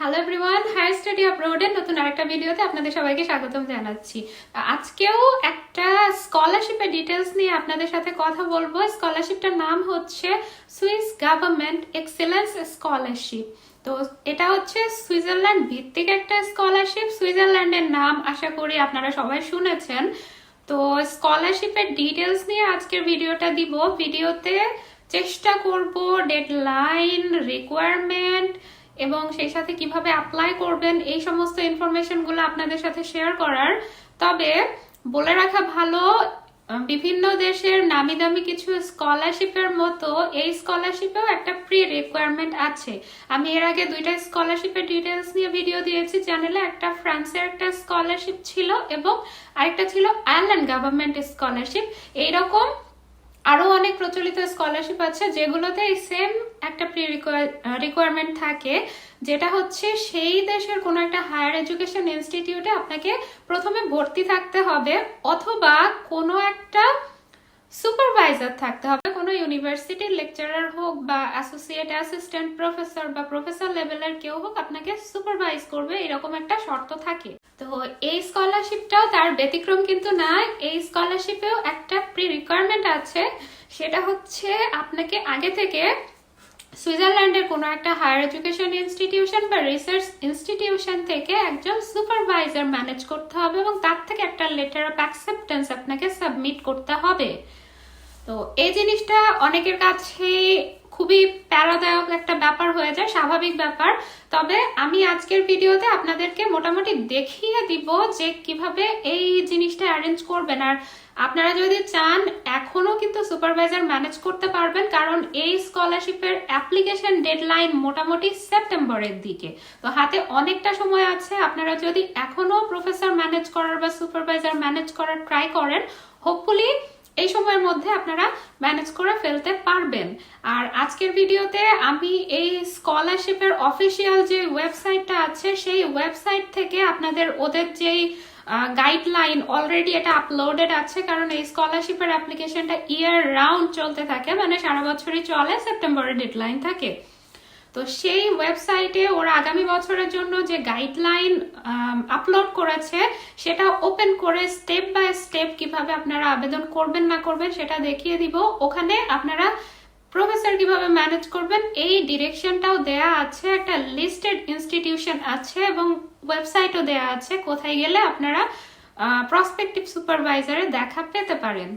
Hello everyone higher study আপলোডের নতুন আরেকটা ভিডিওতে আপনাদের সবাইকে স্বাগতম জানাচ্ছি। আজকেও একটা স্কলারশিপের ডিটেলস নিয়ে আপনাদের সাথে কথা বলব। স্কলারশিপটার নাম হচ্ছে সুইস গভর্নমেন্ট এক্সেলেন্স স্কলারশিপ তো এটা হচ্ছে সুইজারল্যান্ড ভিত্তিক একটা স্কলারশিপ সুইজারল্যান্ডের নাম আশা করি আপনারা সবাই শুনেছেন। তো স্কলারশিপের ডিটেলস নিয়ে আজকের ভিডিওটা দিব। ভিডিওতে চেষ্টা করব ডেডলাইন রিকোয়ারমেন্ট এবং সেই সাথে কীভাবে অ্যাপ্লাই করবেন, এই সমস্ত ইনফরমেশনগুলো আপনাদের সাথে শেয়ার করার। তবে বলে রাখা ভালো, বিভিন্ন দেশের নামি দামি কিছু স্কলারশিপের মতো এই স্কলারশিপেও একটা প্রি রিকোয়ারমেন্ট আছে। আমি এর আগে দুইটা স্কলারশিপের ডিটেলস নিয়ে ভিডিও দিয়েছি। চ্যানেলে একটা ফ্রান্সের একটা স্কলারশিপ ছিল এবং আরেকটা ছিল আয়ারল্যান্ড গভর্নমেন্ট স্কলারশিপ এইরকম আরও অনেক প্রচলিত স্কলারশিপ আছে যেগুলোতে সেম একটা প্রি রিকোয়ারমেন্ট থাকে, যেটা হচ্ছে সেই দেশের কোনো একটা হায়ার এডুকেশন ইনস্টিটিউটে আপনাকে প্রথমে ভর্তি থাকতে হবে অথবা কোনো একটা সুপারভাইজার থাকতে হবে, কোনো ইউনিভার্সিটির লেকচারার হোক বা অ্যাসোসিয়েট অ্যাসিস্ট্যান্ট প্রফেসর বা প্রফেসর লেভেলের কেউ হোক আপনাকে সুপারভাইজ করবে, এরকম একটা শর্ত থাকে। তো এই স্কলারশিপটাও তার ব্যতিক্রম কিন্তু না এই স্কলারশিপেও একটা প্রি রিকোয়ারমেন্ট আছে। সেটা হচ্ছে আপনাকে আগে থেকে সুইজারল্যান্ডের কোনো একটা হায়ার এডুকেশন ইনস্টিটিউশন বা রিসার্চ ইনস্টিটিউশন থেকে একজন সুপারভাইজার ম্যানেজ করতে হবে এবং তার থেকে একটা লেটার অফ অ্যাকসেপ্টেন্স আপনাকে সাবমিট করতে হবে। তো এই জিনিসটা অনেকের কাছে খুবই প্যারাদায়ক একটা ব্যাপার হয়ে যায়, স্বাভাবিক ব্যাপার। তবে আমি আজকের ভিডিওতে আপনাদেরকে মোটামুটি দেখিয়ে দিব যে কীভাবে এই জিনিসটা অ্যারেঞ্জ করবেন। আর আপনারা যদি চান, এখনও কিন্তু সুপারভাইজার ম্যানেজ করতে পারবেন, কারণ এই স্কলারশিপের অ্যাপ্লিকেশন ডেডলাইন মোটামুটি সেপ্টেম্বরের দিকে। তো হাতে অনেকটা সময় আছে, আপনারা যদি এখনও প্রফেসর ম্যানেজ করার বা সুপারভাইজার ম্যানেজ করার ট্রাই করেন হোপফুলি এই সময়ের মধ্যে আপনারা ম্যানেজ করে ফেলতে পারবেন। আর আজকের ভিডিওতে আমি এই স্কলারশিপের অফিসিয়াল যে ওয়েবসাইটটা আছে, সেই ওয়েবসাইট থেকে আপনাদের ওদের যেই গাইডলাইন অলরেডি এটা আপলোডেড আছে, কারণ এই স্কলারশিপের অ্যাপ্লিকেশনটা ইয়ার রাউন্ড চলতে থাকে মানে সারা বছরই চলে সেপ্টেম্বরের ডেডলাইন থাকে। তো সেই ওয়েবসাইটে ওরা আগামী বছরের জন্য যে গাইডলাইন আপলোড করেছে, সেটা ওপেন করে স্টেপ বাই স্টেপ কীভাবে আপনারা আবেদন করবেন না করবেন সেটা দেখিয়ে দিব। ওখানে আপনারা প্রফেসর কীভাবে ম্যানেজ করবেন, এই ডিরেকশনটাও দেয়া আছে, একটা লিস্টেড ইনস্টিটিউশন আছে এবং ওয়েবসাইটও দেয়া আছে। কোথায় গেলে আপনারা প্রসপেক্টিভ সুপারভাইজারে দেখা পেতে পারেন।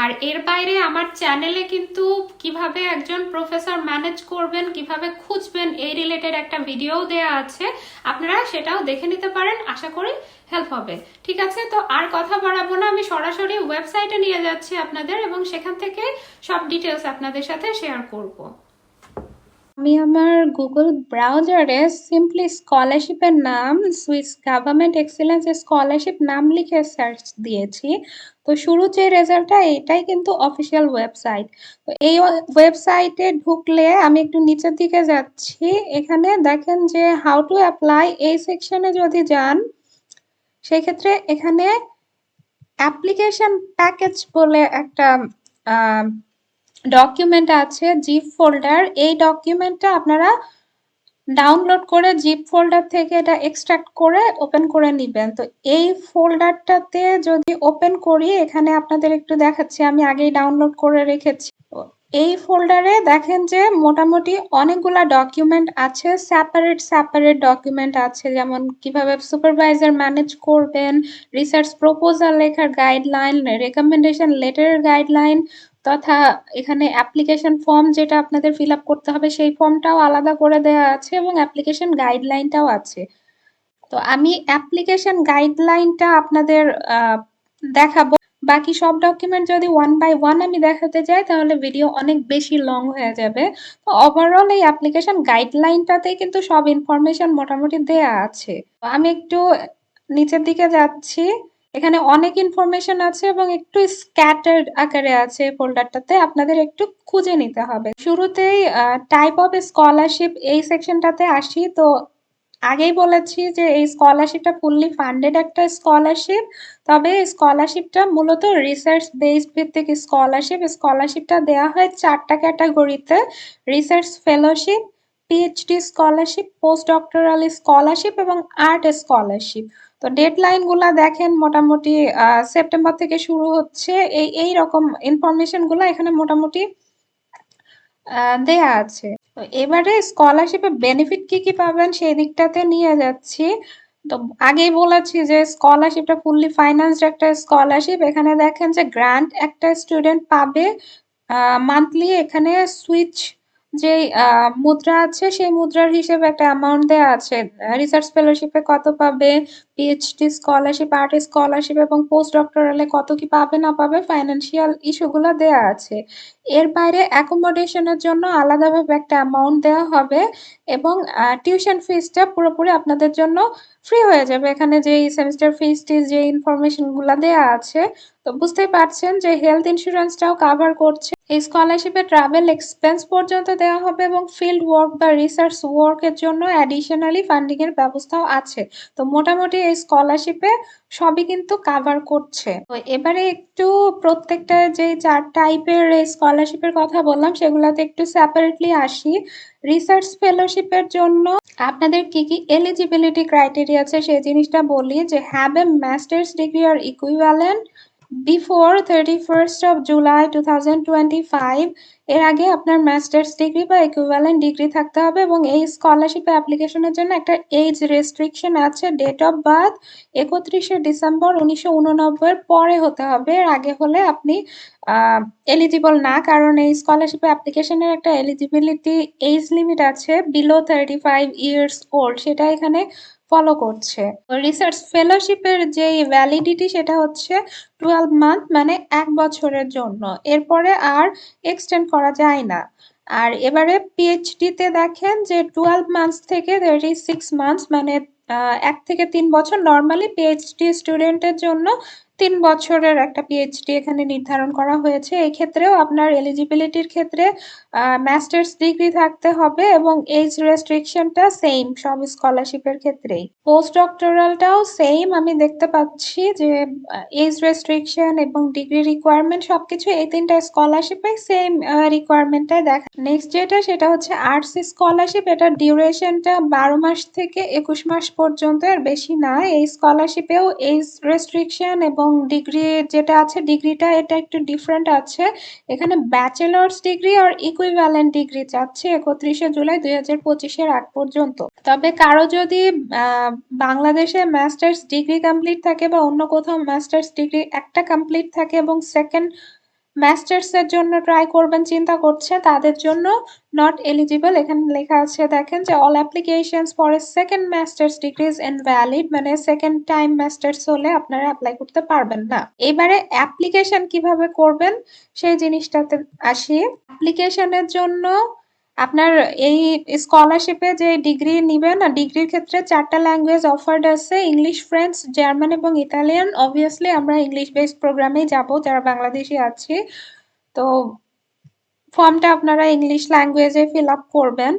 আর এর বাইরে আমার চ্যানেলে কিন্তু কীভাবে একজন প্রফেসর ম্যানেজ করবেন, কীভাবে খুঁজবেন, এই রিলেটেড একটা ভিডিও দেয়া আছে। আপনারা সেটাও দেখে নিতে পারেন, আশা করি হেল্প হবে। ঠিক আছে? তো আর কথা বাড়াবো না, আমি সরাসরি ওয়েবসাইটে নিয়ে যাচ্ছি আপনাদের এবং সেখান থেকে সব ডিটেলস আপনাদের সাথে শেয়ার করব। আমি আমার গুগল ব্রাউজারে সিম্পলি স্কলারশিপের নাম সুইস গভর্নমেন্ট এক্সেলেন্স স্কলারশিপ নাম লিখে সার্চ দিয়েছি। তো শুরু যে রেজাল্টটা এটাই কিন্তু অফিসিয়াল ওয়েবসাইট তো এই ওয়েবসাইটে ঢুকলে আমি একটু নিচের দিকে যাচ্ছি। এখানে দেখেন যে হাউ টু অ্যাপ্লাই এই সেকশনে যদি যান, সেক্ষেত্রে এখানে অ্যাপ্লিকেশন প্যাকেজ বলে একটা ডকুমেন্ট আছে জিপ ফোল্ডার এই ডকুমেন্টটা আপনারা ডাউনলোড করে জিপ ফোল্ডার থেকে এটা এক্সট্রাক্ট করে ওপেন করে নেবেন। তো এই ফোল্ডারটাতে যদি ওপেন করি, এখানে আপনাদের একটু দেখাচ্ছি। আমি আগেই ডাউনলোড করে রেখেছি। এই ফোল্ডারে দেখেন যে মোটামুটি অনেকগুলা ডকুমেন্ট আছে সেপারেট সেপারেট ডকুমেন্ট আছে, যেমন কীভাবে সুপারভাইজার ম্যানেজ করবেন রিসার্চ প্রপোজাল লেখার গাইডলাইন রেকমেন্ডেশন লেটারের গাইডলাইন তথা এখানে অ্যাপ্লিকেশন ফর্ম যেটা আপনাদের ফিল আপ করতে হবে, সেই ফর্মটাও আলাদা করে দেওয়া আছে এবং অ্যাপ্লিকেশন গাইডলাইনটাও আছে। তো আমি অ্যাপ্লিকেশন গাইডলাইনটা আপনাদের দেখাবো। বাকি সব ডকুমেন্ট যদি ওয়ান বাই ওয়ান আমি দেখাতে যাই, তাহলে ভিডিও অনেক বেশি লং হয়ে যাবে। তো ওভারঅল এই অ্যাপ্লিকেশন গাইডলাইনটাতে কিন্তু সব ইনফরমেশন মোটামুটি দেয়া আছে। আমি একটু নিচের দিকে যাচ্ছি। এখানে অনেক ইনফরমেশন আছে এবং একটু স্ক্যাটার্ড আকারে আছে ফোল্ডারটাতে আপনাদের একটু খুঁজে নিতে হবে। শুরুতেই টাইপ অফ স্কলারশিপ এই সেকশনটাতে আসি। তো আগেই বলেছি যে এই স্কলারশিপটা ফুললি ফান্ডেড একটা স্কলারশিপ তবে স্কলারশিপটা মূলত রিসার্চ বেস ভিত্তিক স্কলারশিপ স্কলারশিপটা দেওয়া হয় চারটা ক্যাটাগরিতে research fellowship PhD scholarship post doctoral scholarship এবং আর্ট স্কলারশিপ তো ডেডলাইনগুলা দেখেন মোটামুটি সেপ্টেম্বর থেকে শুরু হচ্ছে, এই এই রকম ইনফরমেশনগুলা এখানে মোটামুটি দেয়া আছে। এবারে স্কলারশিপের বেনিফিট কি কি পাবেন সেই দিকটাতে নিয়ে যাচ্ছি। তো আগেই বলেছি যে স্কলারশিপটা ফুললি ফাইন্যান্সড একটা স্কলারশিপ এখানে দেখেন যে গ্রান্ট একটা স্টুডেন্ট পাবে মান্থলি এখানে সুইচ যে মুদ্রা আছে, সেই মুদ্রার হিসেবে একটা অ্যামাউন্ট দেওয়া আছে। রিসার্চ ফেলোশিপে কত পাবে পিএইচডি স্কলারশিপ আর্ট স্কলারশিপ এবং পোস্ট ডক্টরালে কত কি পাবে, না পাবে ফাইন্যান্সিয়াল ইস্যুগুলো দেওয়া আছে। এর বাইরে অ্যাকোমোডেশনের জন্য আলাদাভাবে একটা অ্যামাউন্ট দেওয়া হবে এবং টিউশন ফিসটা পুরোপুরি আপনাদের জন্য ফ্রি হয়ে যাবে। এখানে যে সেমিস্টার ফিস টিস, যে ইনফরমেশন দেওয়া আছে, তো বুঝতেই পারছেন যে হেলথ ইন্স্যুরেন্সটাও কাভার করছে। এই স্কলারশিপে ট্রাভেল এক্সপেন্স পর্যন্ত দেওয়া হবে এবং ফিল্ড ওয়ার্ক বা রিসার্চ ওয়ার্কের জন্য অ্যাডিশনালি ফান্ডিং এর ব্যবস্থাও আছে। তো মোটামুটি এই স্কলারশিপে সবই কিন্তু কাভার করছে। তো এবারে একটু প্রত্যেকটা যে চার টাইপের স্কলারশিপের কথা বললাম, সেগুলোতে একটু সেপারেটলি আসি। রিসার্চ ফেলোশিপের জন্য আপনাদের কি কি এলিজিবিলিটি ক্রাইটেরিয়া আছে, সেই জিনিসটা বলি যে have a masters degree R equivalent before thirty first of July two thousand twenty five এর আগে আপনার মাস্টার্স ডিগ্রি বা ইকুইভ্যালেন্ট ডিগ্রি থাকতে হবে এবং এই স্কলারশিপ অ্যাপ্লিকেশনের জন্য একটা এজ রেস্ট্রিকশন আছে ডেট অফ বার্থ একত্রিশে ডিসেম্বর উনিশশো উননব্বই পরে হতে হবে। এর আগে হলে আপনি এলিজিবল না, কারণ এই স্কলারশিপ অ্যাপ্লিকেশনের একটা এলিজিবিলিটি এজ লিমিট আছে below thirty five years old সেটা এখানে ফলো করছে। রিসার্চ ফেলোশিপের যে ভ্যালিডিটি সেটা হচ্ছে টুয়েলভ মান্থ মানে এক বছরের জন্য। এরপরে আর এক্সটেন্ড করা যায় না। আর এবারে পিএইচডিতে দেখেন যে টুয়েলভ মান্থস থেকে থার্টি সিক্স মান্থস মানে এক থেকে তিন বছর নর্মালি পিএইচডি স্টুডেন্টের জন্য তিন বছরের একটা পিএইচডি এখানে নির্ধারণ করা হয়েছে। এই ক্ষেত্রেও আপনার এলিজিবিলিটির ক্ষেত্রে মাস্টার্স ডিগ্রি থাকতে হবে এবং এজ রেস্ট্রিকশনটা সেম সব স্কলারশিপের ক্ষেত্রেই। পোস্ট ডক্টরালটাও সেম আমি দেখতে পাচ্ছি যে এজ রেস্ট্রিকশন এবং ডিগ্রি রিকোয়ারমেন্ট সবকিছু এই তিনটা স্কলারশিপে সেম রিকোয়ারমেন্টটাই দেখা। নেক্সট যেটা, সেটা হচ্ছে আর্টস স্কলারশিপ এটা ডিউরেশনটা বারো মাস থেকে একুশ মাস পর্যন্ত, আর বেশি না। এই স্কলারশিপেও এজ রেস্ট্রিকশন এবং ডিগ্রি যেটা আছে ডিগ্রিটা এটা একটু ডিফারেন্ট আছে। এখানে ব্যাচেলার্স ডিগ্রি আর ইকুইভ্যালেন্ট ডিগ্রি চাচ্ছে একত্রিশে জুলাই দুই হাজার পঁচিশের আগ পর্যন্ত। তবে কারও যদি বাংলাদেশে মাস্টার্স ডিগ্রি কমপ্লিট থাকে বা অন্য কোথাও মাস্টার্স ডিগ্রি একটা কমপ্লিট থাকে এবং সেকেন্ড মাস্টার্স এর জন্য ট্রাই করবেন, চিন্তা করছে, তাদের জন্য নট এলিজিবল এখানে লেখা আছে, দেখেন যে all applications for second masters degrees in invalid মানে সেকেন্ড টাইম মাস্টার্স হলে আপনারা অ্যাপ্লাই করতে পারবেন না। এবারে অ্যাপ্লিকেশন কীভাবে করবেন, সেই জিনিসটাতে আসি। অ্যাপ্লিকেশনের জন্য আপনার এই স্কলারশিপে যে ডিগ্রি নিবেন ডিগ্রির ক্ষেত্রে চারটা ল্যাঙ্গুয়েজ অফার্ড আছে ইংলিশ ফ্রেঞ্চ জার্মান এবং ইতালিয়ান অবভিয়াসলি আমরা ইংলিশ বেসড প্রোগ্রামেই যাব, যারা বাংলাদেশি আছি। তো ফর্মটা আপনারা ইংলিশ ল্যাঙ্গুয়েজে ফিল আপ করবেন।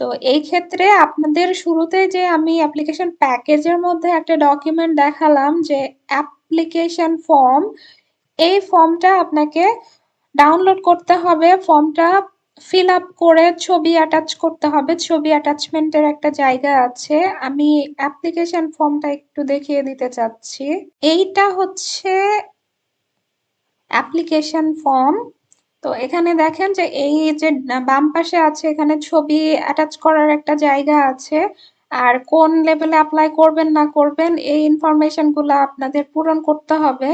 তো এই ক্ষেত্রে আপনাদের শুরুতে যে আমি অ্যাপ্লিকেশন প্যাকেজের মধ্যে একটা ডকুমেন্ট দেখালাম যে অ্যাপ্লিকেশন ফর্ম এই ফর্মটা আপনাকে ডাউনলোড করতে হবে। ফর্মটা ফিল আপ করে ছবি অ্যাটাচ করতে হবে। ছবি অ্যাটাচমেন্টের একটা জায়গা আছে। আমি অ্যাপ্লিকেশন ফর্মটা একটু দেখিয়ে দিতে চাচ্ছি। এইটা হচ্ছে অ্যাপ্লিকেশন ফর্ম তো এখানে দেখেন যে এই যে বাম পাশে আছে, এখানে ছবি অ্যাটাচ করার একটা জায়গা আছে। আর কোন লেভেলে অ্যাপ্লাই করবেন না করবেন, এই ইনফরমেশনগুলো আপনাদের পূরণ করতে হবে।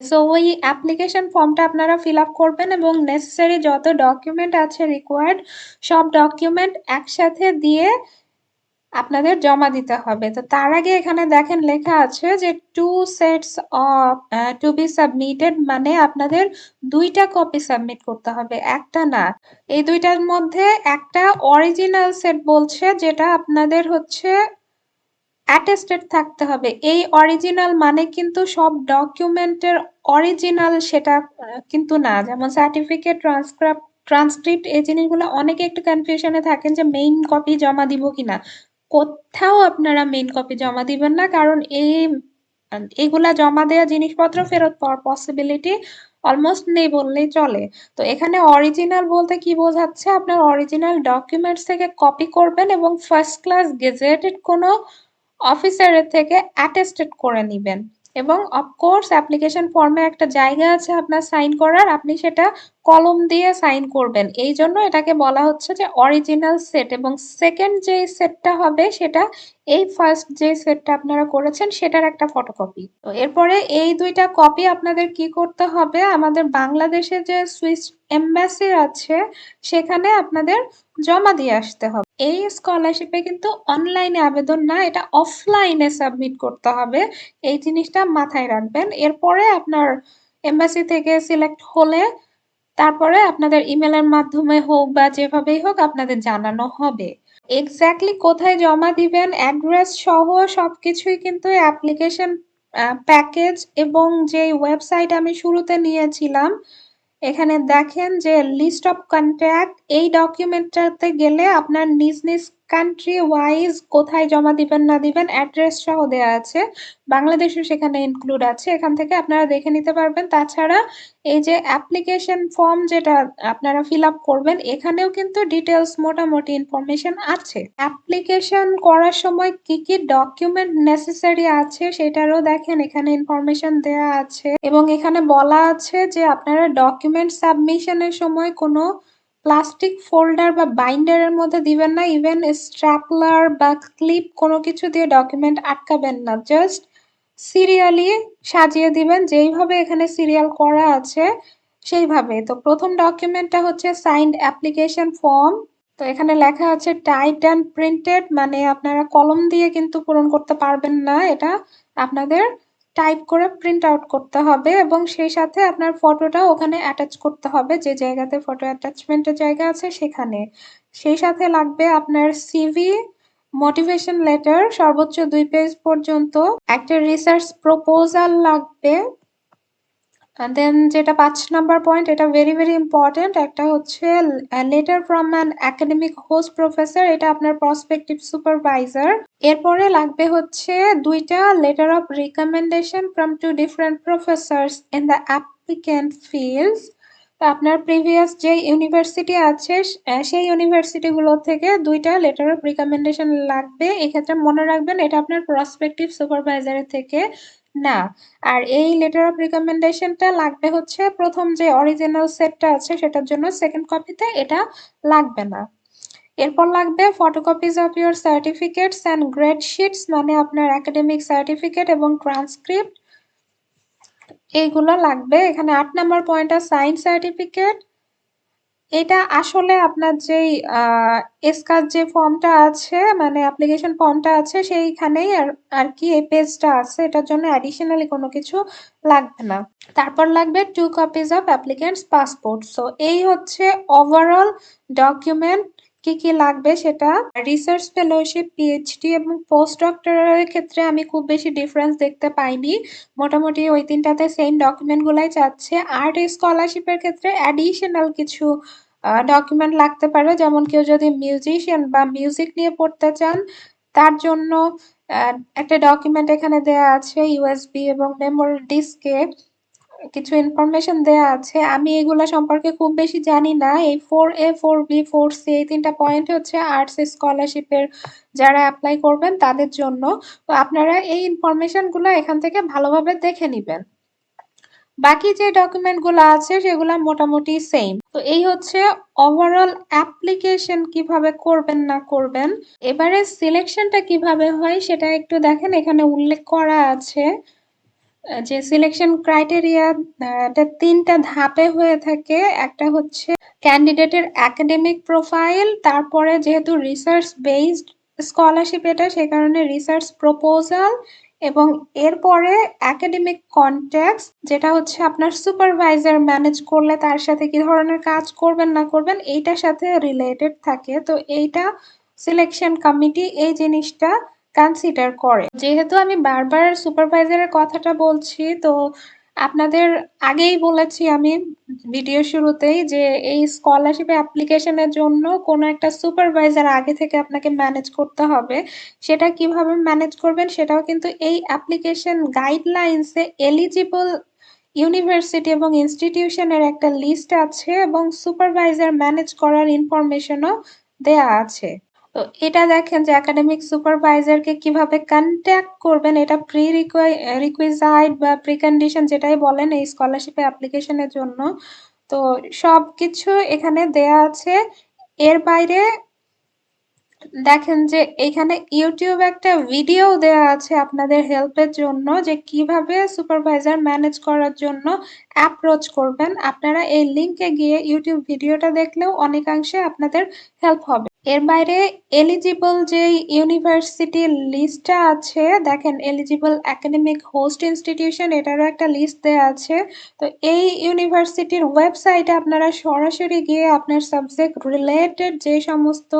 সো ওই অ্যাপ্লিকেশন ফর্মটা আপনারা ফিল আপ করবেন এবং নেসেসারি যত ডকুমেন্ট আছে রিকোয়ার্ড সব ডকুমেন্ট একসাথে দিয়ে আপনাদের জমা দিতে হবে। তো তার আগে এখানে দেখেন লেখা আছে যে two sets of to be submitted মানে আপনাদের দুইটা কপি সাবমিট করতে হবে, একটা না। এই দুইটার মধ্যে একটা অরিজিনাল সেট বলছে, যেটা আপনাদের হচ্ছে অ্যাটেস্টেড থাকতে হবে। এই অরিজিনাল মানে কিন্তু সব ডকুমেন্টের অরিজিনাল সেটা কিন্তু না। যেমন সার্টিফিকেট ট্রান্সক্রাইব ট্রান্সক্রিপ্ট এই জিনিসগুলো অনেকে একটু কনফিউশনে থাকেন যে মেইন কপি জমা দিব কিনা। কোথাও আপনারা মেইন কপি জমা দিবেন না, কারণ এই, এগুলা জমা দেওয়া জিনিসপত্র ফেরত পাওয়ার পসিবিলিটি অলমোস্ট নেই বললেই চলে। তো এখানে অরিজিনাল বলতে কি বোঝাচ্ছে? আপনার অরিজিনাল ডকুমেন্টস থেকে কপি করবেন এবং ফার্স্ট ক্লাস গেজেটেড কোনো অফিসারের থেকে অ্যাটেস্টেড করে নিবেন। এবং অফকোর্স অ্যাপ্লিকেশন ফর্মে একটা জায়গা আছে আপনার সাইন করার, আপনি সেটা কলম দিয়ে সাইন করবেন। এই জন্য এটাকে বলা হচ্ছে যে অরিজিনাল সেট এবং সেকেন্ড যে সেটটা হবে সেটা এই ফার্স্ট যে সেটটা আপনারা করেছেন সেটার একটা ফটোকপি তো এরপরে এই দুইটা কপি আপনাদের কি করতে হবে? আমাদের বাংলাদেশে যে সুইস এম্বাসি আছে, সেখানে আপনাদের জমা দিয়ে আসতে হবে। এই স্কলারশিপে কিন্তু অনলাইনে আবেদন না, এটা অফলাইনে সাবমিট করতে হবে। এই জিনিসটা মাথায় রাখবেন। এরপরে আপনার এম্বাসি থেকে সিলেক্ট হলে, তারপরে আপনাদের ইমেলের মাধ্যমে হোক বা যেভাবেই হোক আপনাদের জানানো হবে। এক্স্যাক্টলি কোথায় জমা দিবেন অ্যাড্রেস সহ সবকিছুই কিন্তু অ্যাপ্লিকেশন প্যাকেজ এবং যে ওয়েবসাইট আমি শুরুতে নিয়েছিলাম এখানে দেখেন যে লিস্ট অফ কন্ট্যাক্ট এই ডকুমেন্টটাতে গেলে আপনার নিজ নিজ কান্ট্রি ওয়াইজ কোথায় জমা দিবেন, না দিবেন অ্যাড্রেস সহ দেওয়া আছে। বাংলাদেশও সেখানে ইনক্লুড আছে। এখান থেকে আপনারা দেখে নিতে পারবেন। তাছাড়া এই যে অ্যাপ্লিকেশন ফর্ম যেটা আপনারা ফিল আপ করবেন, এখানেও কিন্তু ডিটেলস মোটামুটি ইনফরমেশন আছে। অ্যাপ্লিকেশন করার সময় কি কি ডকুমেন্ট নেসেসারি আছে সেটারও দেখেন। এখানে ইনফরমেশন দেওয়া আছে। এবং এখানে বলা আছে যে আপনারা ডকুমেন্ট সাবমিশনের সময় কোনো প্লাস্টিক ফোল্ডার বা বাইন্ডারের মধ্যে দিবেন না ইভেন স্ট্র্যাপলার বা ক্লিপ কোনো কিছু দিয়ে ডকুমেন্ট আটকাবেন না। জাস্ট সিরিয়ালি সাজিয়ে দিবেন, যেইভাবে এখানে সিরিয়াল করা আছে, সেইভাবে। তো প্রথম ডকুমেন্টটা হচ্ছে সাইন্ড অ্যাপ্লিকেশন ফর্ম তো এখানে লেখা আছে টাইট অ্যান্ড প্রিন্টেড মানে আপনারা কলম দিয়ে কিন্তু পূরণ করতে পারবেন না এটা আপনাদের টাইপ করে প্রিন্ট আউট করতে হবে এবং সেই সাথে আপনার ফটোটা ওখানে অ্যাটাচ করতে হবে যে জায়গাতে ফটো অ্যাটাচমেন্টের জায়গা আছে সেখানে। সেই সাথে লাগবে আপনার সিভি মোটিভেশন লেটার সর্বোচ্চ দুই পেজ পর্যন্ত। একটা রিসার্চ প্রপোজাল লাগবে। দেন যেটা পাঁচ নাম্বার পয়েন্ট এটা ভেরি ভেরি ইম্পর্টেন্ট একটা হচ্ছে letter from an academic host professor এটা আপনার প্রসপেক্টিভ সুপারভাইজার এরপরে লাগবে হচ্ছে দুইটা letter of recommendation from two different professors in the applicant fields আপনার প্রিভিয়াস যে ইউনিভার্সিটি আছে সেই ইউনিভার্সিটিগুলো থেকে দুইটা লেটার অফ রিকমেন্ডেশন লাগবে। এক্ষেত্রে মনে রাখবেন, এটা আপনার প্রসপেক্টিভ সুপারভাইজারের থেকে। না, আর এই লেটার অফ রিকমেন্ডেশনটা লাগবে হচ্ছে প্রথম যে অরিজিনাল সেটটা আছে সেটার জন্য সেকেন্ড কপিতে এটা লাগবে না। এরপর লাগবে photocopies of your certificates and grade sheets মানে আপনার একাডেমিক সার্টিফিকেট এবং ট্রান্সক্রিপ্ট এইগুলো লাগবে। এখানে আট নাম্বার পয়েন্টটা সাইন সার্টিফিকেট এটা আসলে আপনার যেই এসকার যে ফর্মটা আছে মানে অ্যাপ্লিকেশন ফর্মটা আছে, সেইখানেই আর আর কি এই পেজটা আছে, এটার জন্য অ্যাডিশনালি কোনো কিছু লাগবে না। তারপর লাগবে two copies of applicants passport so এই হচ্ছে ওভারঅল ডকুমেন্ট কি কি লাগবে সেটা? রিসার্চ ফেলোশিপ পিএইচডি এবং পোস্ট ডক্টরালের ক্ষেত্রে আমি খুব বেশি ডিফারেন্স দেখতে পাইনি। মোটামুটি ওই তিনটাতে সেম ডকুমেন্ট গুলাই চাচ্ছে আর্ট স্কলারশিপের ক্ষেত্রে অ্যাডিশনাল কিছু ডকুমেন্ট লাগতে পারে। যেমন কেউ যদি মিউজিশিয়ান বা মিউজিক নিয়ে পড়তে চান, তার জন্য একটা ডকুমেন্ট এখানে দেয়া আছে ইউএসবি এবং মেমোরি ডিস্কে কিছু ইনফরমেশন দেয়া আছে। আমি এগুলা সম্পর্কে খুব বেশি জানি না। এই four A four B four C এই তিনটা পয়েন্ট হচ্ছে আর্টস স্কলারশিপের যারা অ্যাপ্লাই করবেন তাদের জন্য। তো আপনারা এই ইনফরমেশনগুলো এখান থেকে ভালোভাবে দেখে নিবেন। বাকি যে ডকুমেন্টগুলো আছে সেগুলো মোটামুটি সেম তো এই হচ্ছে ওভারঅল অ্যাপ্লিকেশন কীভাবে করবেন না করবেন। এবারে সিলেকশনটা কীভাবে হয় সেটা একটু দেখেন। এখানে উল্লেখ করা আছে। যে সিলেকশন ক্রাইটেরিয়া এটা তিনটা ধাপে হয়ে থাকে। একটা হচ্ছে ক্যান্ডিডেটের একাডেমিক প্রোফাইল তারপরে যেহেতু রিসার্চ বেসড স্কলারশিপ এটা, সে কারণে রিসার্চ প্রপোজাল এবং এরপরে একাডেমিক কন্ট্যাক্টস যেটা হচ্ছে আপনার সুপারভাইজার ম্যানেজ করলে তার সাথে কি ধরনের কাজ করবেন, না করবেন, এইটার সাথে রিলেটেড থাকে। তো এইটা সিলেকশন কমিটি এই জিনিসটা কনসিডার করে। যেহেতু আমি বারবার সুপারভাইজারের কথাটা বলছি, তো আপনাদের আগেই বলেছি আমি ভিডিও শুরুতেই যে এই স্কলারশিপ অ্যাপ্লিকেশনের জন্য কোনো একটা সুপারভাইজার আগে থেকে আপনাকে ম্যানেজ করতে হবে। সেটা কীভাবে ম্যানেজ করবেন সেটাও কিন্তু এই অ্যাপ্লিকেশন গাইডলাইন্সে এলিজিবল ইউনিভার্সিটি এবং ইনস্টিটিউশনের একটা লিস্ট আছে এবং সুপারভাইজার ম্যানেজ করার ইনফরমেশনও দেয়া আছে। তো এটা দেখেন যে একাডেমিক সুপারভাইজারকে কীভাবে কন্ট্যাক্ট করবেন, এটা প্রি রিকুইজাইট বা প্রিকন্ডিশন যেটাই বলেন এই স্কলারশিপ অ্যাপ্লিকেশনের জন্য। তো সবকিছু এখানে দেয়া আছে। এর বাইরে দেখেন যে এখানে ইউটিউব একটা ভিডিও দেয়া আছে আপনাদের হেল্পের জন্য যে কীভাবে সুপারভাইজার ম্যানেজ করার জন্য অ্যাপ্রোচ করবেন। আপনারা এই লিংকে গিয়ে ইউটিউব ভিডিওটা দেখলেও অনেকাংশে আপনাদের হেল্প হবে। এর বাইরে এলিজিবল যে ইউনিভার্সিটির লিস্টটা আছে, দেখেন এলিজিবল একাডেমিক হোস্ট ইনস্টিটিউশন এটারও একটা লিস্ট দেওয়া আছে। তো এই ইউনিভার্সিটির ওয়েবসাইটে আপনারা সরাসরি গিয়ে আপনার সাবজেক্ট রিলেটেড যে সমস্ত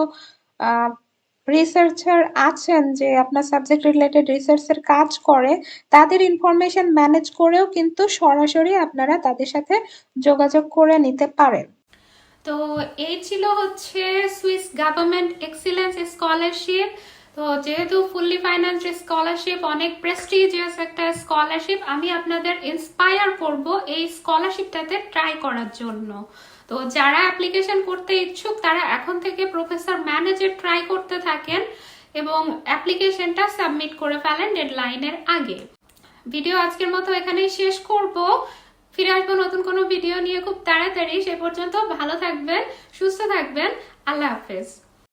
রিসার্চার আছেন, যে আপনার সাবজেক্ট রিলেটেড রিসার্চের কাজ করে, তাদের ইনফরমেশন ম্যানেজ করেও কিন্তু সরাসরি আপনারা তাদের সাথে যোগাযোগ করে নিতে পারেন। তো এই ছিল হচ্ছে সুইস গভর্নমেন্ট এক্সিলেন্স স্কলারশিপ। তো যেহেতু ফুললি ফাইন্যান্স স্কলারশিপ অনেক প্রেস্টিজিয়াস একটা স্কলারশিপ, আমি আপনাদের ইন্সপায়ার করব এই স্কলারশিপটাতে ট্রাই করার জন্য। তো যারা অ্যাপ্লিকেশন করতে ইচ্ছুক, তারা এখন থেকে প্রফেসর ম্যানেজার ট্রাই করতে থাকেন এবং অ্যাপ্লিকেশনটা সাবমিট করে ফেলেন ডেডলাইনের আগে। ভিডিও আজকের মতো এখানেই শেষ করব। ফিরে আসব নতুন কোনো ভিডিও নিয়ে। খুব তাড়াতাড়ি। সে পর্যন্ত ভালো থাকবেন, সুস্থ থাকবেন। আল্লাহ হাফেজ।